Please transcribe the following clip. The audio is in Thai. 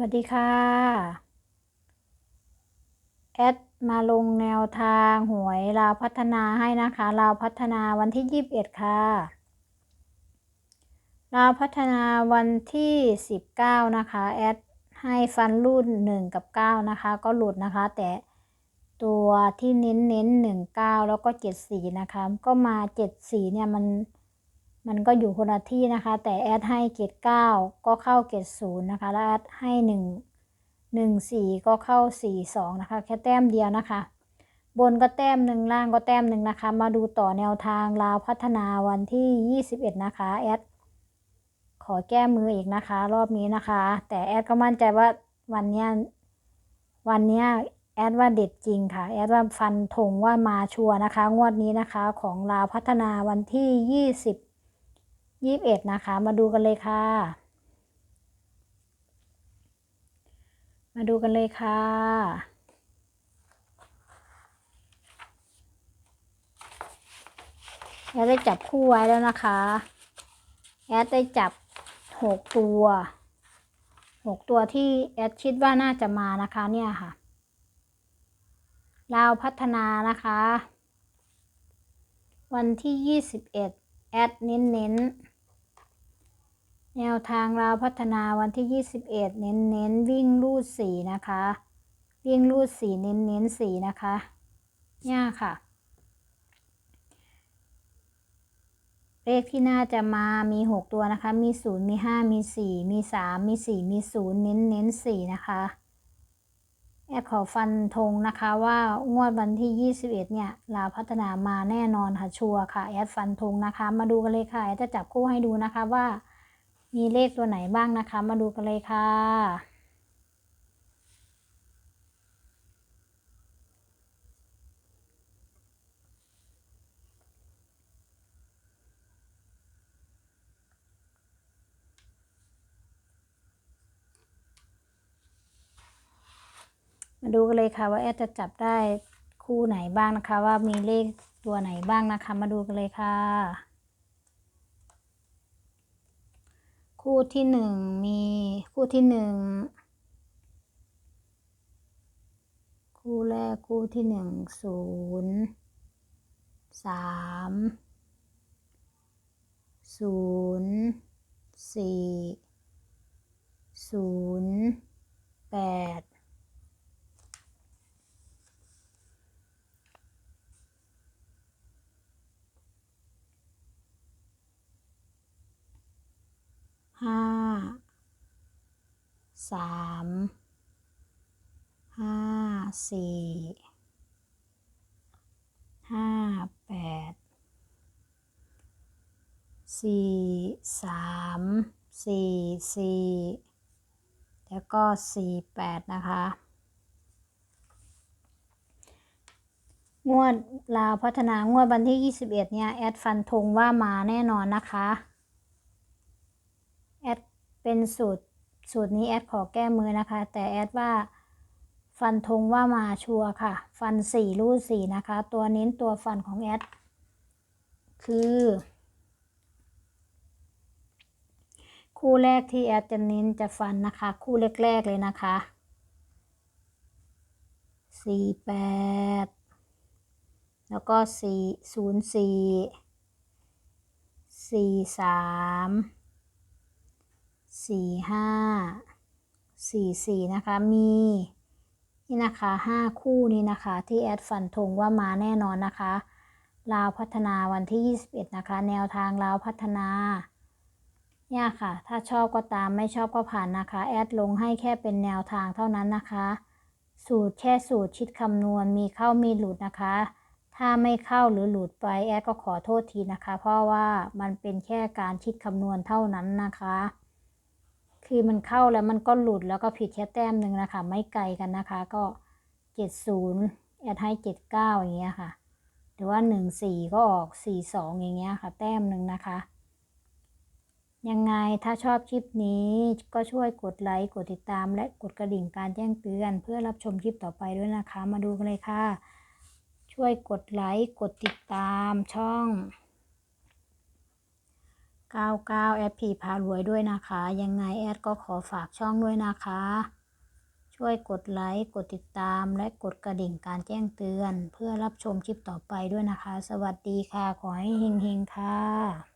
วัสดีค่ะ แอดมาลงแนวทางหวยลาวพัฒนาให้นะคะลาวพัฒนาวันที่21ค่ะลาวพัฒนาวันที่19นะคะแอดให้ฟันรุ่น1กับ9นะคะ ก็หลุดนะคะ แต่ตัวที่เน้นเน้นหนึ่งเก้าแล้วก็เจ็ดสี่นะคะ ก็มาเจ็ดสี่เนี่ยมัน มันก็อยู่คนละที่นะคะ แต่แอดให้เกตเก้าก็เข้าเกตศูนย์นะคะแล้วแอดให้หนึ่งหนึ่งสี่ก็เข้าสี่สองนะคะ แค่แต้มเดียวนะคะ บนก็แต้มหนึ่งล่างก็แต้มหนึ่งนะคะ มาดูต่อแนวทางลาวพัฒนาวันที่ยี่สิบเอ็ดนะคะแอดขอแก้มืออีกนะคะ รอบนี้นะคะ แต่แอดก็มั่นใจว่าวันนี้วันนี้แอดว่าเด็ดจริงค่ะ แอดว่าฟันธงว่ามาชัวนะคะ งวดนี้นะคะของลาวพัฒนาวันที่ยี่สิบ ยี่สิบเอ็ดนะคะ มาดูกันเลยค่ะ มาดูกันเลยค่ะ แอดได้จับคู่ไว้แล้วนะคะ แอดได้จับหกตัวหกตัวที่แอดคิดว่าน่าจะมานะคะเนี่ยค่ะลาวพัฒนานะคะ วันที่ยี่สิบเอ็ดแอดเน้นเน้น แนวทางลาพัฒนาวันที่ยี่สิบเอ็ดเน้นเน้นวิ่งรูดสีนะคะ วิ่งรูดสีเน้นเน้นสีนะคะเนี่ยค่ะ เลขที่น่าจะมามีหกตัวนะคะ มีศูนย์มีห้ามีสี่มีสามมีสี่มีศูนย์เน้นเน้นสีนะคะแอดขอฟันธงนะคะว่างวดวันที่ 21 เนี่ยลาพัฒนามาแน่นอนค่ะชัวร์ค่ะ แอดฟันธงนะคะ มาดูกันเลยค่ะ แอดจะจับคู่ให้ดูนะคะว่า มีเลขตัวไหนบ้างนะคะ มาดูกันเลยค่ะมาดูกันเลยค่ะว่าแอดจะจับได้คู่ไหนบ้างนะคะ ว่ามีเลขตัวไหนบ้างนะคะ มาดูกันเลยค่ะ คู่ที่หนึ่งมีคู่ที่หนึ่งคู่แรกคู่ที่หนึ่งศูนย์สามศูนย์สี่ศูนย์แปด ห้าสามห้าสี่ห้าแปดสี่สามสี่สี่แล้วก็สี่แปดนะคะ งวดลาวพัฒนางวดวันที่ 21 เนี่ย แอดฟันธงว่ามาแน่นอนนะคะ เป็นสูตรสูตรนี้แอดขอแก้มือนะคะ แต่แอดว่าฟันธงว่ามาชัวร์ค่ะ ฟันสี่รูดสี่นะคะ ตัวเน้นตัวฟันของแอดคือ คู่แรกที่แอดจะเน้นจะฟันนะคะ คู่แรกๆเลยนะคะสี่แปดแล้วก็สี่ศูนย์สี่สี่สาม สี่ห้าสี่สี่นะคะมีนี่นะคะห้าคู่นี้นะคะที่แอดฟันธงว่ามาแน่นอนนะคะลาวพัฒนาวันที่ 21 นะคะ แนวทางลาวพัฒนาเนี่ยค่ะ ถ้าชอบก็ตามไม่ชอบก็ผ่านนะคะ แอดลงให้แค่เป็นแนวทางเท่านั้นนะคะ สูตรแค่สูตรชิดคำนวณมีเข้ามีหลุดนะคะ ถ้าไม่เข้าหรือหลุดไปแอดก็ขอโทษทีนะคะ เพราะว่ามันเป็นแค่การคิดคำนวณเท่านั้นนะคะ คือมันเข้าแล้วมันก็หลุดแล้วก็ผิดแค่แต้มหนึ่งนะคะ ไม่ไกลกันนะคะ ก็เจ็ดศูนย์แอดให้เจ็ดเก้าอย่างเงี้ยค่ะ หรือว่าหนึ่งสี่ก็ออกสี่สองอย่างเงี้ยค่ะ แต้มหนึ่งนะคะ ยังไงถ้าชอบคลิปนี้ก็ช่วยกดไลค์ กดติดตาม และกดกระดิ่งการแจ้งเตือน เพื่อรับชมคลิปต่อไปด้วยนะคะ มาดูกันเลยค่ะ ช่วยกดไลค์ กดติดตามช่อง 99 แอดพีพารวยด้วยนะคะ ยังไงแอดก็ขอฝากช่องด้วยนะคะ ช่วยกดไลค์ กดติดตาม และกดกระดิ่งการแจ้งเตือน เพื่อรับชมคลิปต่อไปด้วยนะคะ สวัสดีค่ะ ขอให้เฮงๆค่ะ